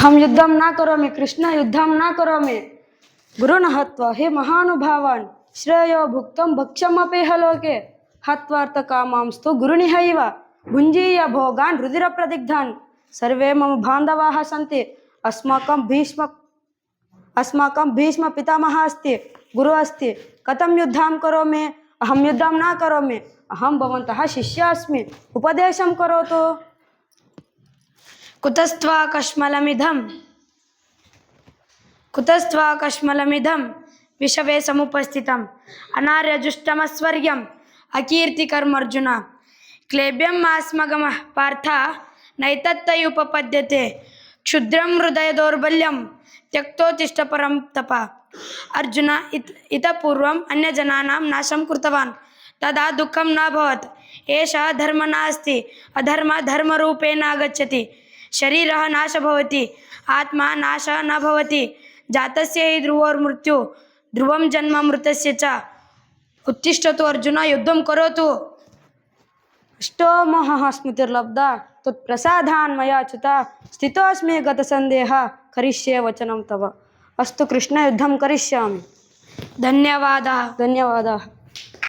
अहं युद्धं न करोमि, कृष्ण युद्धं न करोमि। गुरुन् हत्वा, हे महानुभावान्, श्रेयो भुक्तं भक्ष्यमपेह लोके। हत्वार्थकामांस्तु गुरुनिहैव भुञ्जीय भोगान् रुधिरप्रदिग्धान् सर्वे मम बान्धवाः सन्ति। अस्माकं भीष्म अस्माकं भीष्मपितामहः अस्ति, गुरुः अस्ति। कथं युद्धं करोमि? अहं युद्धं न करोमि। अहं भवन्तः शिष्यः अस्मि उपदेशं करोतु। कुतस्त्वा कश्मलमिदं। कुतस्त्वा कश्मलमिदं विषवे समुपस्थितम्। अनार्यजुष्टमस्वर्यम्। अकीर्तिकर्मर्जुन। क्लेब्यम् आस्मगमः पार्थ। नैतत्तै उपपद्यते क्षुद्रं हृदय दौर्बल्यं त्यक्तोत्तिष्ठ परं तप। अर्जुन इत इतः पूर्वम् अन्यजनानां नाशं कृतवान्। तदा दुःखं न अभवत् एषः धर्मः नास्ति। अधर्मः धर्मरूपेण आगच्छति। शरीरः नाशः भवति आत्मा नाशः न भवति जातस्य हि ध्रुवोर्मृत्यु ध्रुवं जन्म मृतस्य च उत्तिष्ठतु अर्जुन युद्धं करोतु अष्टो मोहः स्मृतिर्लब्धा त्वत्प्रसादान् मया च्युता स्थितोऽस्मि गतसन्देहः करिष्ये वचनं तव अस्तु कृष्णयुद्धं करिष्यामि धन्यवादः धन्यवादाः